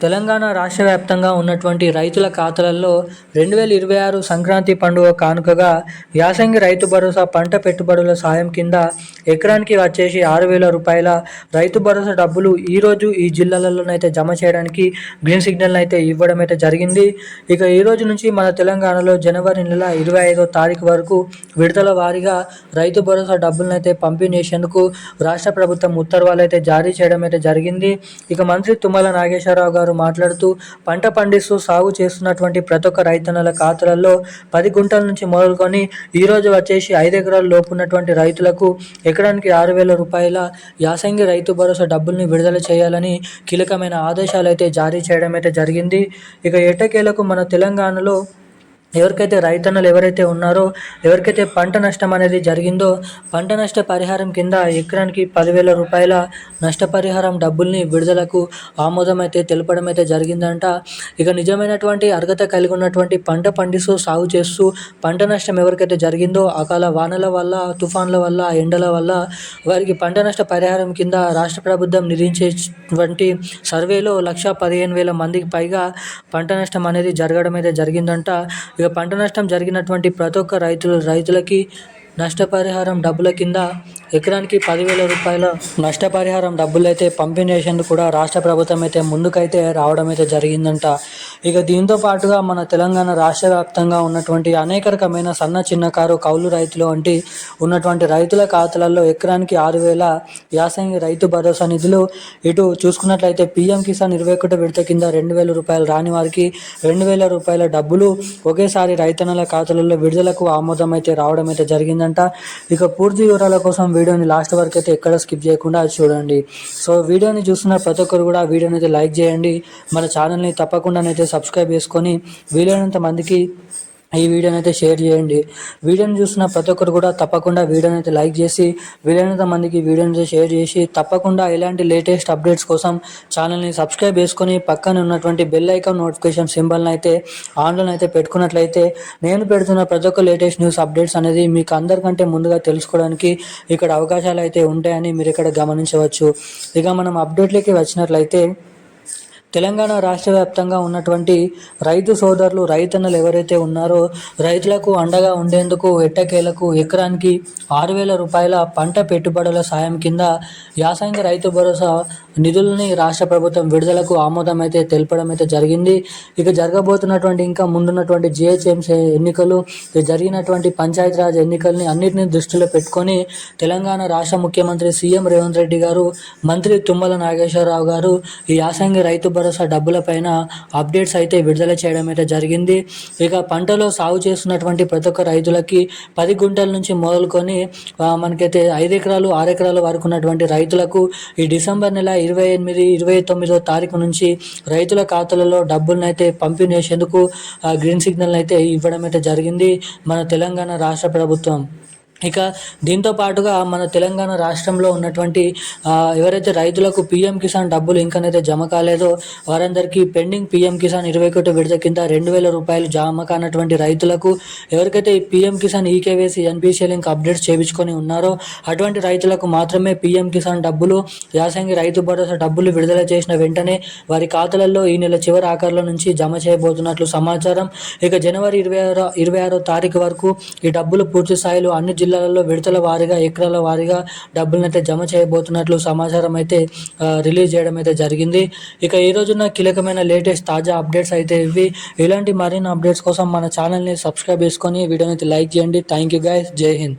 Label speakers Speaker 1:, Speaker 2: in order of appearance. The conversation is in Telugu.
Speaker 1: Telangana రాష్ట్ర వ్యాప్తంగా ఉన్నటువంటి రైతుల ఖాతాలలో రెండు వేల ఇరవై ఆరు సంక్రాంతి పండుగ కానుకగా యాసంగి రైతు భరోసా పంట పెట్టుబడుల సాయం కింద ఎకరానికి వచ్చేసి ఆరు వేల రూపాయల రైతు భరోసా డబ్బులు ఈరోజు ఈ జిల్లాలలోనైతే జమ చేయడానికి గ్రీన్ సిగ్నల్ అయితే ఇవ్వడం అయితే జరిగింది. ఇక ఈ రోజు నుంచి మన తెలంగాణలో జనవరి నెల ఇరవై ఐదో తారీఖు వరకు విడుదల వారీగా రైతు భరోసా డబ్బులను అయితే రాష్ట్ర ప్రభుత్వం ఉత్తర్వులు అయితే జారీ చేయడం అయితే జరిగింది. ఇక మంత్రి తుమ్మల నాగేశ్వరరావు గారు మాట్లాడుతూ పంట పండిస్తూ సాగు చేస్తున్నటువంటి ప్రతి ఒక్క రైతన్నల ఖాతాలలో పది గుంటల నుంచి మొదలుకొని ఈరోజు వచ్చేసి ఐదు ఎకరాల లోపు ఉన్నటువంటి రైతులకు ఎకరానికి ఆరు వేల రూపాయల యాసంగి రైతు భరోసా డబ్బుల్ని విడుదల చేయాలని కీలకమైన ఆదేశాలు అయితే జారీ చేయడం అయితే జరిగింది. ఇక ఎట్టకేలకు మన తెలంగాణలో ఎవరికైతే రైతన్నలు ఎవరైతే ఉన్నారో ఎవరికైతే పంట నష్టం అనేది జరిగిందో పంట నష్ట పరిహారం కింద ఎకరానికి పదివేల రూపాయల నష్టపరిహారం డబ్బుల్ని విడుదలకు ఆమోదం అయితే తెలపడం అయితే జరిగిందంట. ఇక నిజమైనటువంటి అర్హత కలిగి ఉన్నటువంటి పంట పండిస్తూ సాగు చేస్తూ పంట నష్టం ఎవరికైతే జరిగిందో అకాల వానల వల్ల తుఫాన్ల వల్ల ఎండల వల్ల వారికి పంట నష్ట పరిహారం కింద రాష్ట్ర ప్రభుత్వం నిధించేటువంటి సర్వేలో లక్ష పదిహేను వేల మందికి పైగా పంట నష్టం అనేది జరగడం అయితే జరిగిందంట. ఇక పంట నష్టం జరిగినటువంటి ప్రతి ఒక్క రైతులు రైతులకి నష్టపరిహారం డబ్బుల కింద ఎకరానికి పదివేల రూపాయల నష్టపరిహారం డబ్బులు అయితే పంపిణీ కూడా రాష్ట్ర ప్రభుత్వం అయితే ముందుకైతే రావడం అయితే జరిగిందంట. ఇక దీంతో పాటుగా మన తెలంగాణ రాష్ట్ర వ్యాప్తంగా ఉన్నటువంటి అనేక రకమైన సన్న చిన్నకారు కౌలు రైతులు వంటి ఉన్నటువంటి రైతుల ఖాతాలలో ఎకరానికి ఆరు వేల యాసంగి రైతు భరోసా నిధులు ఇటు చూసుకున్నట్లయితే పీఎం కిసాన్ ఇరవై ఒకటి విడత కింద రెండు వేల రూపాయలు రాని వారికి రెండు వేల రూపాయల డబ్బులు ఒకేసారి రైతన్నల ఖాతాలలో విడుదలకు ఆమోదం అయితే రావడం అయితే జరిగిందంట. ఇక పూర్తి వివరాల కోసం వీడియోని లాస్ట్ వరకు అయితే ఎక్కడ స్కిప్ చేయకుండా చూడండి. సో వీడియోని చూస్తున్న ప్రతి ఒక్కరు కూడా వీడియోని అయితే లైక్ చేయండి. మన ఛానల్ని తప్పకుండానైతే సబ్స్క్రైబ్ చేసుకొని వీలైనంత మందికి ఈ వీడియోని అయితే షేర్ చేయండి. వీడియోని చూసిన ప్రతి ఒక్కరు కూడా తప్పకుండా వీడియోని అయితే లైక్ చేసి వీలైనంత మందికి వీడియోని అయితే షేర్ చేసి తప్పకుండా ఇలాంటి లేటెస్ట్ అప్డేట్స్ కోసం ఛానల్ని సబ్స్క్రైబ్ చేసుకొని పక్కన ఉన్నటువంటి బెల్ ఐకాన్ నోటిఫికేషన్ సింబల్ని అయితే ఆన్లైన్ అయితే పెట్టుకున్నట్లయితే నేను పెడుతున్న ప్రతి ఒక్క లేటెస్ట్ న్యూస్ అప్డేట్స్ అనేది మీకు అందరికంటే ముందుగా తెలుసుకోవడానికి ఇక్కడ అవకాశాలు అయితే ఉంటాయని మీరు ఇక్కడ గమనించవచ్చు. ఇక మనం అప్డేట్లకి వచ్చినట్లయితే తెలంగాణ రాష్ట్ర వ్యాప్తంగా ఉన్నటువంటి రైతు సోదరులు రైతన్నలు ఎవరైతే ఉన్నారో రైతులకు అండగా ఉండేందుకు ఎట్టకేలకు ఎకరానికి ఆరు వేల రూపాయల పంట పెట్టుబడుల సాయం కింద యాసంగి రైతు భరోసా నిధులని రాష్ట్ర ప్రభుత్వం విడుదలకు ఆమోదం అయితే తెలపడం అయితే జరిగింది. ఇక జరగబోతున్నటువంటి ఇంకా ముందున్నటువంటి జిహెచ్ఎంసీ ఎన్నికలు జరిగినటువంటి పంచాయతీరాజ్ ఎన్నికల్ని అన్నింటినీ దృష్టిలో పెట్టుకొని తెలంగాణ రాష్ట్ర ముఖ్యమంత్రి సీఎం రేవంత్ రెడ్డి గారు మంత్రి తుమ్మల నాగేశ్వరరావు గారు ఈ యాసంగి రైతు భరోసా భరోసా డబ్బులపైన అప్డేట్స్ అయితే విడుదల చేయడం అయితే జరిగింది. ఇక పంటలో సాగు చేస్తున్నటువంటి ప్రతి ఒక్క రైతులకి పది గుంటల నుంచి మొదలుకొని మనకైతే ఐదు ఎకరాలు ఆరు ఎకరాలు వరకు ఉన్నటువంటి రైతులకు ఈ డిసెంబర్ నెల ఇరవై ఎనిమిది ఇరవై తొమ్మిదో తారీఖు నుంచి రైతుల ఖాతాలలో డబ్బులను అయితే పంపిణీ చేసేందుకు గ్రీన్ సిగ్నల్ అయితే ఇవ్వడం అయితే జరిగింది మన తెలంగాణ రాష్ట్ర ప్రభుత్వం. ఇక దీంతో పాటుగా మన తెలంగాణ రాష్ట్రంలో ఉన్నటువంటి ఎవరైతే రైతులకు పీఎం కిసాన్ డబ్బులు ఇంకనైతే జమ కాలేదో వారందరికీ పెండింగ్ పీఎం కిసాన్ ఇరవై ఒకటి విడత కింద రెండు వేల రూపాయలు జమ కానటువంటి రైతులకు ఎవరికైతే ఈ PM Kisan e KYC NPCL ఇంకా అప్డేట్స్ చేయించుకొని ఉన్నారో అటువంటి రైతులకు మాత్రమే పీఎం కిసాన్ డబ్బులు యాసంగి రైతు భరోసా డబ్బులు విడుదల చేసిన వెంటనే వారి ఖాతాలలో ఈ నెల చివరి ఆఖరుల నుంచి జమ చేయబోతున్నట్లు సమాచారం. ఇక జనవరి ఇరవై ఆరో ఇరవై ఆరో తారీఖు వరకు ఈ డబ్బులు పూర్తి స్థాయిలో అన్ని జిల్లాలలో విడతల వారీగా ఎకరాల వారీగా డబ్బులను అయితే జమ చేయబోతున్నట్లు సమాచారం అయితే రిలీజ్ చేయడం అయితే జరిగింది. ఇక ఈ రోజున కీలకమైన లేటెస్ట్ తాజా అప్డేట్స్ అయితే ఇవి. ఇలాంటి మరిన్ని అప్డేట్స్ కోసం మన ఛానల్ని సబ్స్క్రైబ్ చేసుకొని వీడియోని అయితే లైక్ చేయండి. Thank you guys. Jai Hind.